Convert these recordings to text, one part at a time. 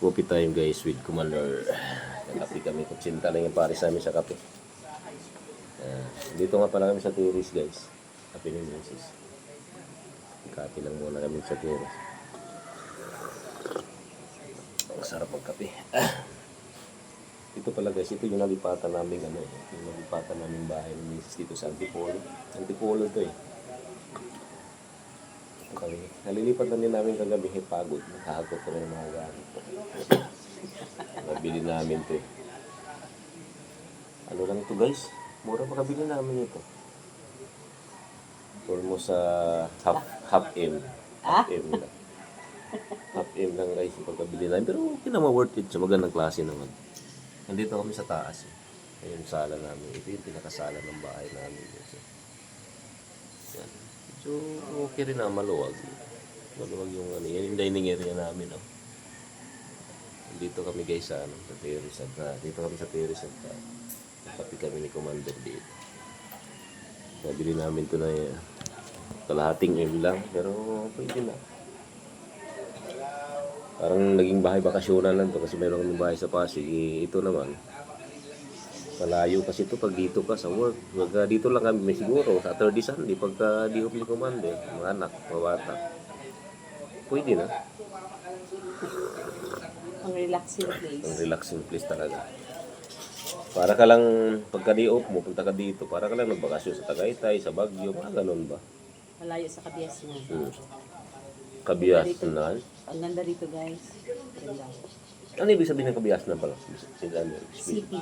Coffee time guys with Commander. Kape kami. Kutsinta lang yung pares namin sa kape. Uh, dito nga pala kami sa terrace guys. Kape ni Mrs. Kape lang muna kami sa terrace. Ang sarap ng kape. Ah. Ito pala guys, ito yung nalipatan namin ano, eh, yung nalipatan namin bahay ni Mrs. dito sa Antipolo. Antipolo to eh. Okay. Nalilipat na din namin kagabi eh, pagod. Nakahagod ko na yung mga gamit. Nabili namin to eh. Ano lang to guys? Mura makabili namin ito. Almost sa half, half M. Half M lang. Half M lang guys yung pagkabili namin. Pero okay naman worth it siya. Magandang klase naman. Nandito kami sa taas eh. Ayun, sala namin. Ito yung pinakasala ng bahay namin. Guys. eh. So, okay rin na maluwag. Maluwag yung ano, yung dining area namin. Oh. Dito kami guys sa, ano, sa terrace at uh, dito kami sa terrace at uh, kami ni Commander dito. Nabili namin to na uh, kalahating M lang pero pwede na. Parang naging bahay bakasyonan lang to kasi meron kami bahay sa Pasig. Eh, ito naman, Malayo kasi ito pag dito ka sa work. Pagka dito lang kami may siguro, Saturday, Sunday, pagka di ko kumande, mga anak, mga bata. Pwede na. Ang relaxing place. Ang relaxing place talaga. Para ka lang, pagka di off mo, punta ka dito, para ka lang nagbakasyon sa Tagaytay, sa Baguio, mga ganun ba? Malayo sa kabias mo. Hmm. Kabias na. Ang ganda dito guys. Relax. Ano ibig sabihin ng kabias na pala? Ano, City.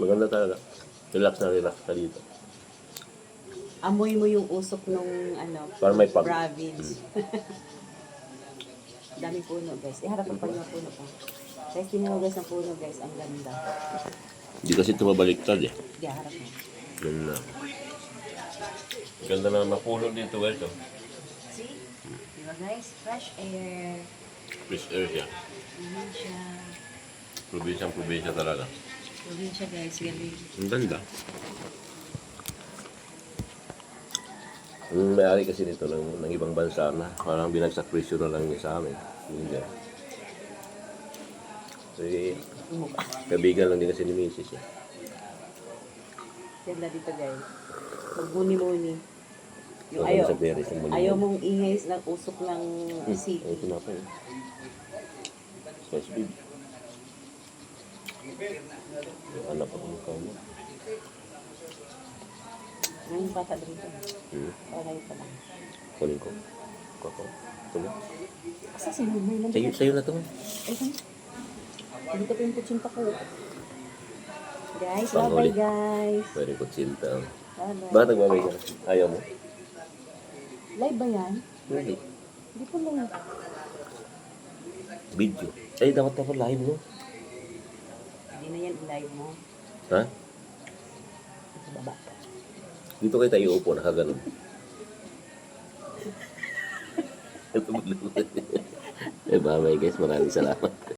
Maganda talaga. Relax na relax ka dito. Amoy mo yung usok nung ano, Para may pag- province. Daming puno guys. Iharap ang pag puno pa. Guys, tingnan mo guys ang puno guys. Ang ganda. Hindi kasi ito mabaliktad eh. Sige, harap mo. Ganda. Ganda na mapuno dito guys. Oh. See? Diba guys? Fresh air. Fresh air siya. Probinsya. Probinsya, probinsya talaga. Probinsya guys. Galing. Ang ganda. Ang may-ari kasi nito ng, ng ibang bansa na parang binagsak presyo na lang niya sa amin. Hindi. Kasi kabigan lang din kasi ni Mrs. Eh. Ganda dito guys. Magmuni-muni. Yung ayaw, sa muli- ayaw mong ingay ng usok ng Ay, city. ito na pa eh. Spice bib. Yung anak ko ng kamo. Ngayon bata dito. Hmm. Okay pa lang. Kunin ko. Kako. Kunin. Asa si Mumay lang? Sa'yo, sa'yo na to. Ay, saan? Dito pa yung kutsinta ko. Guys, bye-bye guys. Pwede ko tsinta. Bye-bye. Bakit nagbabay ka? Ayaw mo? Live ba yan? Hindi. Hindi po live. Video. Ay, dapat dapat live mo. Hindi na yan live mo. Ha? Sa baba. Dito kayo tayo upo, nakaganon. eh, bye bye guys. Maraming salamat.